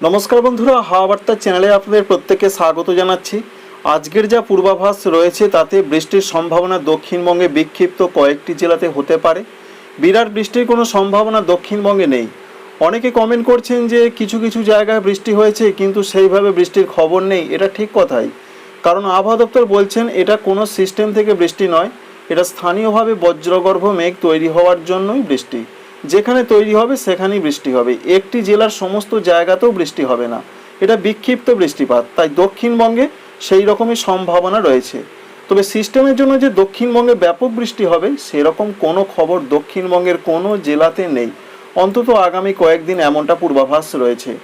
নমস্কার বন্ধুরা, হাওয়া বার্তা চ্যানেলে আপনাদের প্রত্যেককে স্বাগত জানাচ্ছি। আজকের যা পূর্বাভাস রয়েছে, তাতে বৃষ্টির সম্ভাবনা দক্ষিণবঙ্গে বিক্ষিপ্ত কয়েকটি জেলাতে হতে পারে। বিরাট বৃষ্টির কোনো সম্ভাবনা দক্ষিণবঙ্গে নেই। অনেকে কমেন্ট করছেন যে কিছু কিছু জায়গায় বৃষ্টি হয়েছে, কিন্তু সেইভাবে বৃষ্টির খবর নেই, এটা ঠিক কথাই। কারণ আবহাওয়া দপ্তর বলছেন, এটা কোনো সিস্টেম থেকে বৃষ্টি নয়, এটা স্থানীয়ভাবে বজ্রগর্ভ মেঘ তৈরি হওয়ার জন্যই বৃষ্টি। যেখানে তৈরি হবে সেখানেই বৃষ্টি হবে। একটি জেলার সমস্ত জায়গাতেও বৃষ্টি হবে না। এটা বিক্ষিপ্ত বৃষ্টিপাত, তাই দক্ষিণবঙ্গে সেই রকমই সম্ভাবনা রয়েছে। তবে সিস্টেমের জন্য যে দক্ষিণবঙ্গে ব্যাপক বৃষ্টি হবে, সেরকম কোনো খবর দক্ষিণবঙ্গের কোনো জেলাতে নেই। অন্তত আগামী কয়েকদিন এমনটা পূর্বাভাস রয়েছে।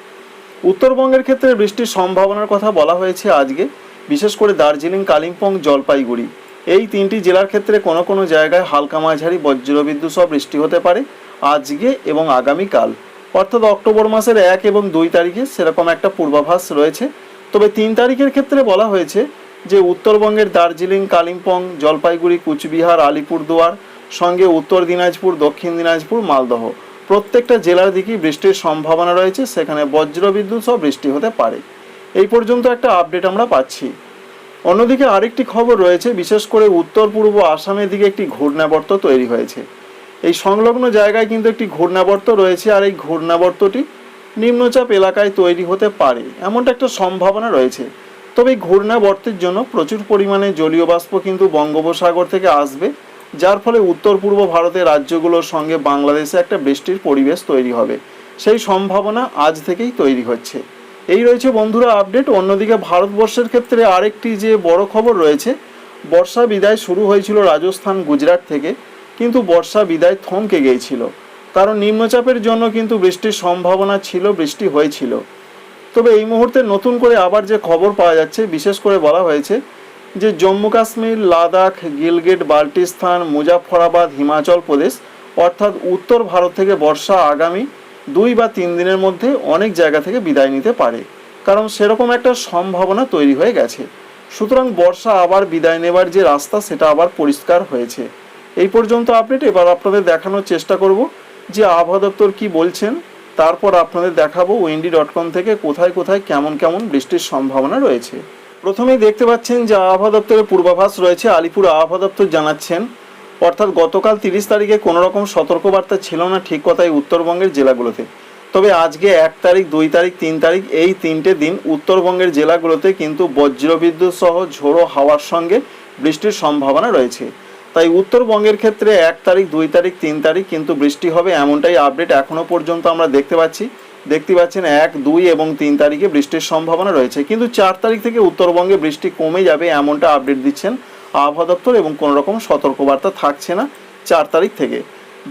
উত্তরবঙ্গের ক্ষেত্রে বৃষ্টির সম্ভাবনার কথা বলা হয়েছে আজকে, বিশেষ করে দার্জিলিং, কালিম্পং, জলপাইগুড়ি। এই তিনটি জেলার ক্ষেত্রে কোনো কোনো জায়গায় হালকা মাঝারি বজ্রবিদ্যুৎ সহ বৃষ্টি হতে পারে। আজকে এবং আগামীকাল। অর্থাৎ অক্টোবর মাসের এক এবং দুই তারিখে সেরকম একটা পূর্বাভাস রয়েছে। তবে তিন তারিখের ক্ষেত্রে বলা হয়েছে যে উত্তরবঙ্গের দার্জিলিং, কালিম্পং, জলপাইগুড়ি, কুচবিহার, আলিপুরদুয়ার, সঙ্গে উত্তর দিনাজপুর, দক্ষিণ দিনাজপুর, মালদহ প্রত্যেকটা জেলার দিকেই বৃষ্টির সম্ভাবনা রয়েছে। সেখানে বজ্রবিদ্যুৎ সহ বৃষ্টি হতে পারে। এই পর্যন্ত একটা আপডেট আমরা পাচ্ছি। অন্যদিকে আরেকটি খবর রয়েছে, বিশেষ করে উত্তর পূর্ব আসামের দিকে একটি ঘূর্ণাবর্ত তৈরি হয়েছে। এই সংলগ্ন জায়গায় কিন্তু একটি ঘূর্ণাবর্ত রয়েছে আর এই ঘূর্ণাবর্তটি নিম্নচাপ এলাকায় তৈরি হতে পারে। এমনটা একটা সম্ভাবনা রয়েছে। তবে এই ঘূর্ণাবর্তের জন্য প্রচুর পরিমাণে জলীয় বাষ্প কিন্তু বঙ্গোপসাগর থেকে আসবে, যার ফলে উত্তর পূর্ব ভারতের রাজ্যগুলোর সঙ্গে বাংলাদেশে একটা বৃষ্টির পরিবেশ তৈরি হবে। সেই সম্ভাবনা আজ থেকেই তৈরি হচ্ছে। এই রয়েছে বন্ধুরা আপডেট। অন্যদিকে ভারতবর্ষের ক্ষেত্রে আরেকটি যে বড় খবর রয়েছে, বর্ষা বিদায় শুরু হয়েছিল রাজস্থান, গুজরাট থেকে। কিন্তু বর্ষা বিদায় থমকে গিয়েছিল। কারণ নিম্নচাপের জন্য কিন্তু বৃষ্টির সম্ভাবনা ছিল, বৃষ্টি হয়েছিল। তবে এই মুহূর্তে নতুন করে আবার যে খবর পাওয়া যাচ্ছে, বিশেষ করে বলা হয়েছে যে জম্মু কাশ্মীর, লাদাখ, গিলগেট, বাল্টিস্তান মুজাফরাবাদ হিমাচল প্রদেশ, অর্থাৎ উত্তর ভারত থেকে বর্ষা আগামী দুই বা তিন দিনের মধ্যে অনেক জায়গা থেকে বিদায় নিতে পারে। কারণ সেরকম একটা সম্ভাবনা তৈরি হয়ে গেছে। সুতরাং বর্ষা আবার বিদায় নেবার যে রাস্তা, সেটা আবার পরিষ্কার হয়েছে। এই পর্যন্ত আপডেট এবার আপনাদের দেখানোর চেষ্টা করব যে আবহাওয়া দপ্তর কী বলছেন। তারপর আপনাদের দেখাবো উইন্ডি ডট কম থেকে কোথায় কোথায় কেমন কেমন বৃষ্টির সম্ভাবনা রয়েছে। প্রথমেই দেখতে পাচ্ছেন যে আবহাওয়া দপ্তরের পূর্বাভাস রয়েছে, আলিপুর আবহাওয়া দপ্তর জানাচ্ছেন। অর্থাৎ গতকাল তিরিশ তারিখে কোনো রকম সতর্কবার্তা ছিল না ঠিক কথাই উত্তরবঙ্গের জেলাগুলোতে। তবে আজকে এক তারিখ, দুই তারিখ, তিন তারিখ এই তিনটে দিন উত্তরবঙ্গের জেলাগুলোতে কিন্তু বজ্রবিদ্যুৎ সহ ঝোড়ো হাওয়ার সঙ্গে বৃষ্টির সম্ভাবনা রয়েছে। তাই উত্তরবঙ্গের ক্ষেত্রে এক তারিখ, দুই তারিখ, তিন তারিখ কিন্তু বৃষ্টি হবে এমনটাই আপডেট এখনও পর্যন্ত আমরা দেখতে পাচ্ছি। দেখতে পাচ্ছেন এক, দুই এবং তিন তারিখে বৃষ্টির সম্ভাবনা রয়েছে। কিন্তু চার তারিখ থেকে উত্তরবঙ্গে বৃষ্টি কমে যাবে এমনটা আপডেট দিচ্ছেন আবহাওয়া দপ্তর এবং কোনো রকম সতর্কবার্তা থাকছে না চার তারিখ থেকে।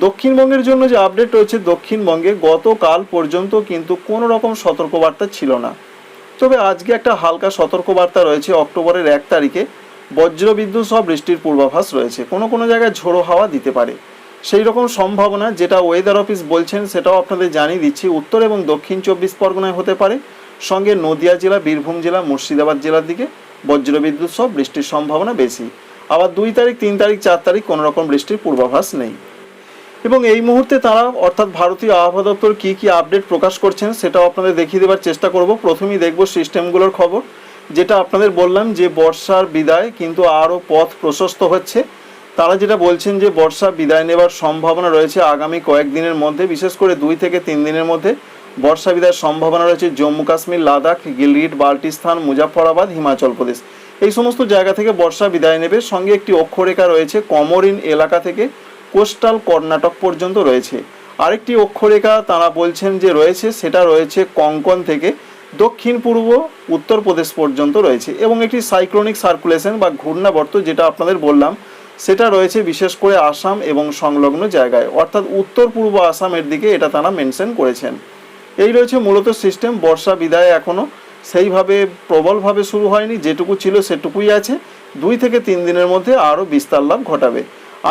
দক্ষিণবঙ্গের জন্য যে আপডেট রয়েছে, দক্ষিণবঙ্গে গতকাল পর্যন্ত কিন্তু কোনো রকম সতর্কবার্তা ছিল না। তবে আজকে একটা হালকা সতর্কবার্তা রয়েছে, অক্টোবরের এক তারিখে। বজ্রবিদ্যুৎ সহ বৃষ্টির পূর্বাভাস রয়েছে। কোনো কোনো জায়গায় ঝোড়ো হাওয়া দিতে পারে। সেই রকম সম্ভাবনা যেটা ওয়েদার অফিস বলছেন সেটাও আপনাদের জানিয়ে দিচ্ছি। উত্তর এবং দক্ষিণ চব্বিশ পরগনায় হতে পারে। সঙ্গে নদিয়া জেলা, বীরভূম জেলা, মুর্শিদাবাদ জেলার দিকে বজ্রবিদ্যুৎ সহ বৃষ্টির সম্ভাবনা বেশি। আবার দুই তারিখ, তিন তারিখ, চার তারিখ কোনো রকম বৃষ্টির পূর্বাভাস নেই। এবং এই মুহূর্তে তারা অর্থাৎ ভারতীয় আবহাওয়া দপ্তর কী কী আপডেট প্রকাশ করছেন সেটাও আপনাদের দেখিয়ে দেবার চেষ্টা করব। প্রথমেই দেখব সিস্টেমগুলোর খবর। যেটা আপনাদের বললাম যে বর্ষার বিদায় কিন্তু আরও পথ প্রশস্ত হচ্ছে। তারা যেটা বলছেন যে বর্ষা বিদায় নেবার সম্ভাবনা রয়েছে আগামী কয়েকদিনের মধ্যে, বিশেষ করে দুই থেকে তিন দিনের মধ্যে। বর্ষা বিদায়ের সম্ভাবনা রয়েছে জম্মু কাশ্মীর, লাদাখ, গিলগিট, বাল্টিস্তান মুজাফরাবাদ হিমাচল প্রদেশ। এই সমস্ত জায়গা থেকে বর্ষা বিদায় নেবে। সঙ্গে একটি অক্ষরেখা রয়েছে, কমরিন এলাকা থেকে কোস্টাল কর্ণাটক পর্যন্ত রয়েছে। আরেকটি অক্ষরেখা তারা বলছেন যে রয়েছে, সেটা রয়েছে কঙ্কন থেকে। দক্ষিণ পূর্ব উত্তরপ্রদেশ পর্যন্ত রয়েছে এবং একটি সাইক্লোনিক সার্কুলেশন বা ঘূর্ণাবর্ত যেটা আপনাদের বললাম, সেটা রয়েছে বিশেষ করে আসাম এবং সংলগ্ন জায়গায়। অর্থাৎ উত্তর পূর্ব আসামের দিকে এটা তারা মেনশন করেছেন। এই রয়েছে মূলত সিস্টেম বর্ষা বিদায় এখনও সেইভাবে প্রবলভাবে শুরু হয়নি, যেটুকু ছিল সেটুকুই আছে। দুই থেকে তিন দিনের মধ্যে আরও বিস্তার লাভ ঘটাবে।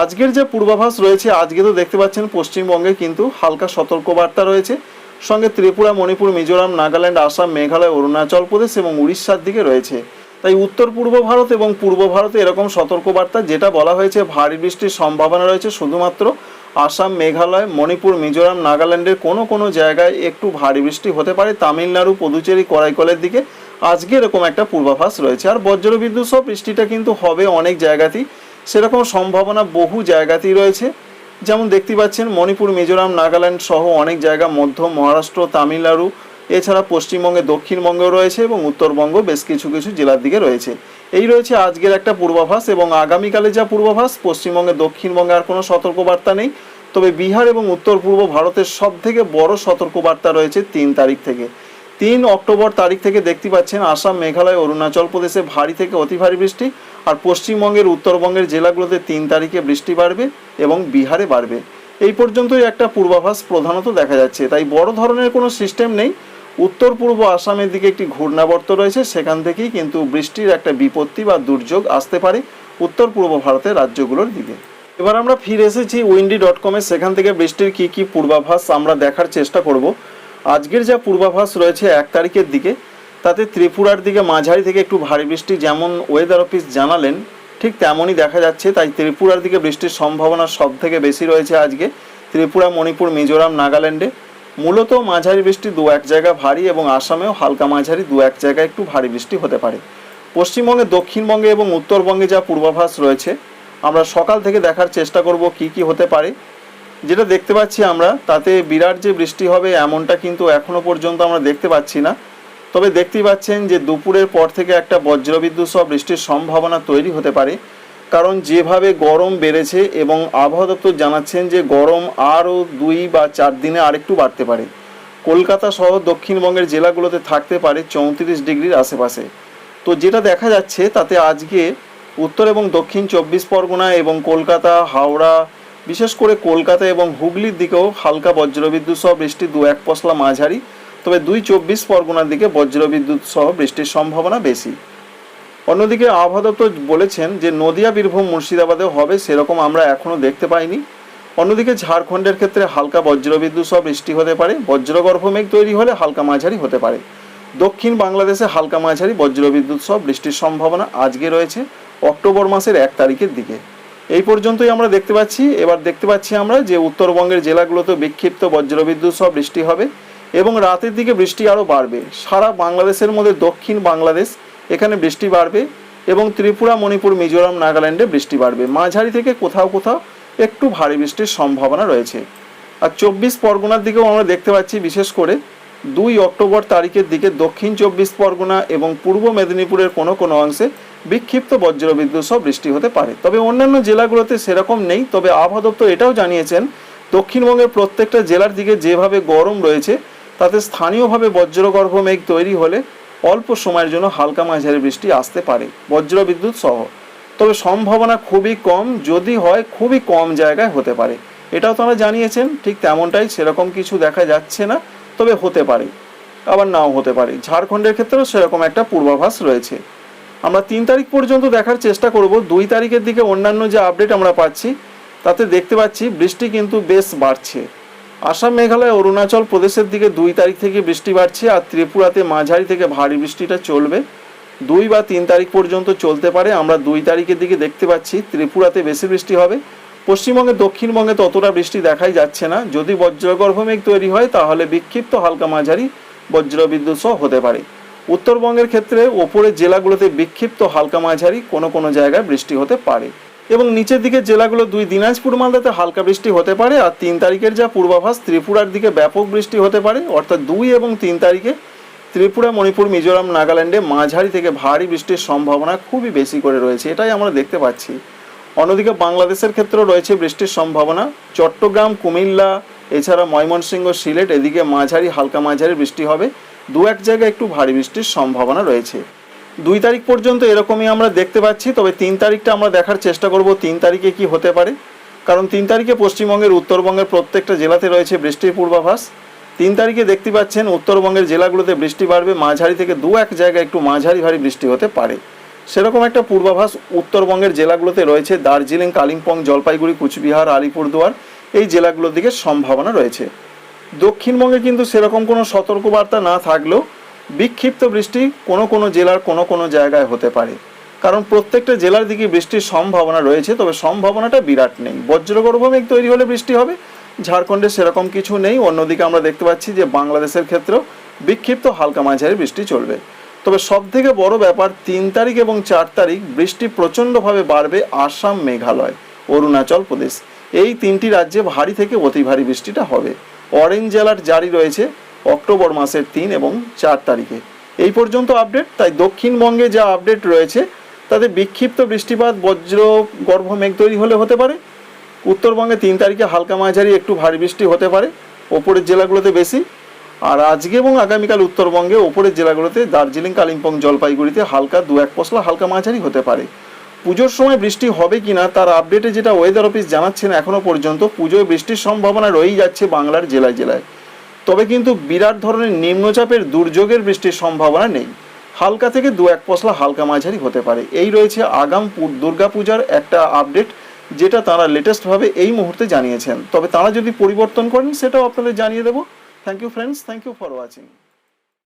আজকের যে পূর্বাভাস রয়েছে, আজকে তো দেখতে পাচ্ছেন পশ্চিমবঙ্গে কিন্তু হালকা সতর্কবার্তা রয়েছে। সঙ্গে ত্রিপুরা, মণিপুর, মিজোরাম, নাগাল্যান্ড, আসাম, মেঘালয়, অরুণাচল প্রদেশ এবং উড়িষ্যার দিকে রয়েছে। তাই উত্তর পূর্ব ভারত এবং পূর্ব ভারতে এরকম সতর্কবার্তা যেটা বলা হয়েছে, ভারী বৃষ্টির সম্ভাবনা রয়েছে শুধুমাত্র আসাম, মেঘালয়, মণিপুর, মিজোরাম, নাগাল্যান্ডের কোনো কোনো জায়গায় একটু ভারী বৃষ্টি হতে পারে। তামিলনাড়ু, পুদুচেরি, করাইকলের দিকে আজকে এরকম একটা পূর্বাভাস রয়েছে। আর বজ্রবিদ্যুৎ সহ বৃষ্টিটা কিন্তু হবে অনেক জায়গাতেই। সেরকম সম্ভাবনা বহু জায়গাতেই রয়েছে। যেমন দেখতে পাচ্ছেন, মণিপুর, মিজোরাম, নাগাল্যান্ড সহ অনেক জায়গা, মধ্য মহারাষ্ট্র, তামিলনাড়ু, এছাড়া পশ্চিমবঙ্গে, দক্ষিণবঙ্গেও রয়েছে এবং উত্তরবঙ্গ বেশ কিছু কিছু জেলার দিকে রয়েছে। এই রয়েছে আজকের একটা পূর্বাভাস এবং আগামীকালে যা পূর্বাভাস, পশ্চিমবঙ্গে, দক্ষিণবঙ্গে আর কোনো সতর্কবার্তা নেই। তবে বিহার এবং উত্তর পূর্ব ভারতের সব থেকে বড় সতর্কবার্তা রয়েছে তিন তারিখ থেকে। তিন অক্টোবর তারিখ থেকে দেখতে পাচ্ছেন, আসাম, মেঘালয়, অরুণাচল প্রদেশে ভারী থেকে অতি ভারী বৃষ্টি। আর পশ্চিমবঙ্গের উত্তরবঙ্গের জেলাগুলোতে তিন তারিখে বৃষ্টি বাড়বে এবং বিহারে বাড়বে। এই পর্যন্তই একটা পূর্বাভাস প্রধানত দেখা যাচ্ছে। তাই বড় ধরনের কোনো সিস্টেম নেই। উত্তর পূর্ব আসামের দিকে একটি ঘূর্ণাবর্ত রয়েছে। সেখান থেকেই কিন্তু বৃষ্টির একটা বিপত্তি বা দুর্যোগ আসতে পারে উত্তর পূর্ব ভারতের রাজ্যগুলোর দিকে। এবার আমরা ফিরে এসেছি উইন্ডি ডট কমে। সেখান থেকে বৃষ্টির কি কি পূর্বাভাস আমরা দেখার চেষ্টা করব। আজকের যা পূর্বাভাস রয়েছে এক তারিখের দিকে তাতে ত্রিপুরার দিকে মাঝারি থেকে একটু ভারী বৃষ্টি যেমন ওয়েদার অফিস জানালেন, ঠিক তেমনই দেখা যাচ্ছে। তাই ত্রিপুরার দিকে বৃষ্টির সম্ভাবনা সব থেকে বেশি রয়েছে আজকে। ত্রিপুরা, মণিপুর, মিজোরাম, নাগাল্যান্ডে মূলত মাঝারি বৃষ্টি দু এক জায়গা ভারী এবং আসামেও হালকা মাঝারি দু এক জায়গায় একটু ভারী বৃষ্টি হতে পারে। পশ্চিমবঙ্গে, দক্ষিণবঙ্গে এবং উত্তরবঙ্গে যা পূর্বাভাস রয়েছে, আমরা সকাল থেকে দেখার চেষ্টা করব কি কি হতে পারে। যেটা দেখতে পাচ্ছি আমরা, তাতে বিরাট যে বৃষ্টি হবে এমনটা কিন্তু এখনও পর্যন্ত আমরা দেখতে পাচ্ছি না। তবে দেখতেই পাচ্ছেন যে দুপুরের পর থেকে একটা বজ্রবিদ্যুৎ সহ বৃষ্টির সম্ভাবনা তৈরি হতে পারে। কারণ যেভাবে গরম বেড়েছে এবং আবহাওয়া দপ্তর জানাচ্ছেন যে গরম আরও দুই বা চার দিনে আরেকটু বাড়তে পারে। কলকাতা সহ দক্ষিণবঙ্গের জেলাগুলোতে থাকতে পারে চৌত্রিশ ডিগ্রির আশেপাশে। তো যেটা দেখা যাচ্ছে তাতে আজকে উত্তর এবং দক্ষিণ চব্বিশ পরগনা এবং কলকাতা, হাওড়া, বিশেষ করে কলকাতা এবং হুগলির দিকেও হালকা বজ্রবিদ্যুৎ সহ বৃষ্টি দু এক পশলা মাঝারি। তবে দুই চব্বিশ পরগনার দিকে বজ্রবিদ্যুৎ সহ বৃষ্টির সম্ভাবনা বেশি। অন্যদিকে আবহাওয়া দপ্তর বলেছেন যে নদিয়া, বীরভূম, মুর্শিদাবাদেও হবে, সেরকম আমরা এখনও দেখতে পাইনি। অন্যদিকে ঝাড়খণ্ডের ক্ষেত্রে হালকা বজ্রবিদ্যুৎ সহ বৃষ্টি হতে পারে, বজ্রগর্ভ মেঘ তৈরি হলে হালকা মাঝারি হতে পারে। দক্ষিণ বাংলাদেশে হালকা মাঝারি বজ্রবিদ্যুৎ সহ বৃষ্টির সম্ভাবনা আজকে রয়েছে অক্টোবর মাসের এক তারিখের দিকে। এই পর্যন্তই আমরা দেখতে পাচ্ছি। এবার দেখতে পাচ্ছি আমরা যে উত্তরবঙ্গের জেলাগুলোতে বিক্ষিপ্ত বজ্রবিদ্যুৎ সহ বৃষ্টি হবে। এবং রাতের দিকে বৃষ্টি আরও বাড়বে। সারা বাংলাদেশের মধ্যে দক্ষিণ বাংলাদেশ এখানে বৃষ্টি বাড়বে এবং ত্রিপুরা, মণিপুর, মিজোরাম, নাগাল্যান্ডে বৃষ্টি বাড়বে। মাঝারি থেকে কোথাও কোথাও একটু ভারী বৃষ্টির সম্ভাবনা রয়েছে। আর চব্বিশ পরগনার দিকেও আমরা দেখতে পাচ্ছি, বিশেষ করে দুই অক্টোবর তারিখের দিকে দক্ষিণ চব্বিশ পরগনা এবং পূর্ব মেদিনীপুরের কোনো কোনো অংশে বিক্ষিপ্ত বজ্রবিদ্যুৎ সহ বৃষ্টি হতে পারে। তবে অন্যান্য জেলাগুলোতে সেরকম নেই, তবে আবহাওয়া দপ্তর এটাও জানিয়েছেন, দক্ষিণবঙ্গের প্রত্যেকটা জেলার দিকে যেভাবে গরম রয়েছে তাতে স্থানীয়ভাবে বজ্রগর্ভ মেঘ তৈরি হলে অল্প সময়ের জন্য হালকা মাঝারি বৃষ্টি আসতে পারে, বজ্রবিদ্যুৎ সহ। তবে সম্ভাবনা খুবই কম, যদি হয় খুবই কম জায়গায় হতে পারে। এটাও তারা জানিয়েছেন, ঠিক তেমনটাই সেরকম কিছু দেখা যাচ্ছে না, তবে হতে পারে। আবার নাও হতে পারে। ঝাড়খণ্ডের ক্ষেত্রেও সেরকম একটা পূর্বাভাস রয়েছে। আমরা তিন তারিখ পর্যন্ত দেখার চেষ্টা করব। দুই তারিখের দিকে অন্যান্য যে আপডেট আমরা পাচ্ছি, তাতে দেখতে পাচ্ছি বৃষ্টি কিন্তু বেশ বাড়ছে। আসাম মেঘালয় অরুণাচল প্রদেশের দিকে দুই তারিখ থেকে বৃষ্টি বাড়ছে আর ত্রিপুরাতে মাঝারি থেকে ভারী বৃষ্টিটা চলবে। দুই বা তিন তারিখ পর্যন্ত চলতে পারে। আমরা দুই তারিখের দিকে দেখতে পাচ্ছি ত্রিপুরাতে বেশি বৃষ্টি হবে। পশ্চিমবঙ্গে, দক্ষিণবঙ্গে ততটা বৃষ্টি দেখাই যাচ্ছে না। যদি বজ্রগর্ভ মেঘ তৈরি হয়, তাহলে বিক্ষিপ্ত হালকা মাঝারি বজ্রবিদ্যুৎ সহ হতে পারে। উত্তরবঙ্গের ক্ষেত্রে ওপরের জেলাগুলোতে বিক্ষিপ্ত হালকা মাঝারি কোনো কোনো জায়গায় বৃষ্টি হতে পারে। এবং নিচের দিকে জেলাগুলো দুই, দিনাজপুর, মালদাতে হালকা বৃষ্টি হতে পারে আর তিন তারিখের যা পূর্বাভাস, ত্রিপুরার দিকে ব্যাপক বৃষ্টি হতে পারে। অর্থাৎ দুই এবং তিন তারিখে ত্রিপুরা, মণিপুর, মিজোরাম, নাগাল্যান্ডে মাঝারি থেকে ভারী বৃষ্টির সম্ভাবনা খুবই বেশি করে রয়েছে, এটাই আমরা দেখতে পাচ্ছি। অন্যদিকে বাংলাদেশের ক্ষেত্রেও রয়েছে বৃষ্টির সম্ভাবনা। চট্টগ্রাম, কুমিল্লা, এছাড়া ময়মনসিংহ, সিলেট, এদিকে মাঝারি, হালকা মাঝারি বৃষ্টি হবে। দু এক জায়গায় একটু ভারী বৃষ্টির সম্ভাবনা রয়েছে। দুই তারিখ পর্যন্ত এরকমই আমরা দেখতে পাচ্ছি, তবে তিন তারিখটা আমরা দেখার চেষ্টা করব, তিন তারিখে কি হতে পারে। কারণ তিন তারিখে পশ্চিমবঙ্গের, উত্তরবঙ্গের প্রত্যেকটা জেলাতে রয়েছে বৃষ্টির পূর্বাভাস। তিন তারিখে দেখতে পাচ্ছেন, উত্তরবঙ্গের জেলাগুলোতে বৃষ্টি বাড়বে, মাঝারি থেকে দু এক জায়গায় একটু মাঝারি ভারী বৃষ্টি হতে পারে। সেরকম একটা পূর্বাভাস উত্তরবঙ্গের জেলাগুলোতে রয়েছে, দার্জিলিং, কালিম্পং, জলপাইগুড়ি, কুচবিহার, আলিপুরদুয়ার, এই জেলাগুলোর দিকে সম্ভাবনা রয়েছে। দক্ষিণবঙ্গে কিন্তু সেরকম কোনো সতর্কবার্তা না থাকলেও বিক্ষিপ্ত বৃষ্টি কোনো কোনো জেলার কোনো কোনো জায়গায় হতে পারে। কারণ প্রত্যেকটা জেলার দিকে বৃষ্টির সম্ভাবনা রয়েছে, তবে সম্ভাবনাটা বিরাট নেই। বজ্রগর্ভ মেঘ তৈরি হলে বৃষ্টি হবে, ঝাড়খণ্ডে সেরকম কিছু নেই। অন্যদিকে আমরা দেখতে পাচ্ছি যে বাংলাদেশের ক্ষেত্রেও বিক্ষিপ্ত হালকা মাঝারি বৃষ্টি চলবে। তবে সব থেকে বড় ব্যাপার, তিন তারিখ এবং চার তারিখ বৃষ্টি প্রচণ্ডভাবে বাড়বে আসাম, মেঘালয়, অরুণাচল প্রদেশ। এই তিনটি রাজ্যে ভারী থেকে অতি ভারী বৃষ্টিটা হবে। অরেঞ্জ অ্যালার্ট জারি রয়েছে অক্টোবর মাসের তিন এবং চার তারিখে। এই পর্যন্ত আপডেট তাই দক্ষিণবঙ্গে যা আপডেট রয়েছে, তাতে বিক্ষিপ্ত বৃষ্টিপাত, বজ্র, গর্ভ, মেঘ তৈরি হলে হতে পারে। উত্তরবঙ্গে তিন তারিখে হালকা মাঝারি একটু ভারী বৃষ্টি হতে পারে, ওপরের জেলাগুলোতে বেশি। আর আজকে এবং আগামীকাল উত্তরবঙ্গে ওপরের জেলাগুলোতে দার্জিলিং, কালিম্পং, জলপাইগুড়িতে হালকা দু এক পশলা হালকা মাঝারি হতে পারে। পুজোর সময় বৃষ্টি হবে কিনা, তার আপডেটে যেটা ওয়েদার অফিস জানাচ্ছেন এখনও পর্যন্ত, পুজোয় বৃষ্টির সম্ভাবনা রয়েই যাচ্ছে বাংলার জেলায় জেলায়। তবে কিন্তু বিরাট ধরনের নিম্নচাপের দুর্যোগের বৃষ্টির সম্ভাবনা নেই। হালকা থেকে দু এক পশলা হালকা মাঝারি হতে পারে। এই রয়েছে আগাম দুর্গাপূজার একটা আপডেট, যেটা তারা লেটেস্টভাবে এই মুহূর্তে জানিয়েছেন। তবে তারা যদি পরিবর্তন করেন, সেটাও আপনাদের জানিয়ে দেবো। Thank you friends thank you for watching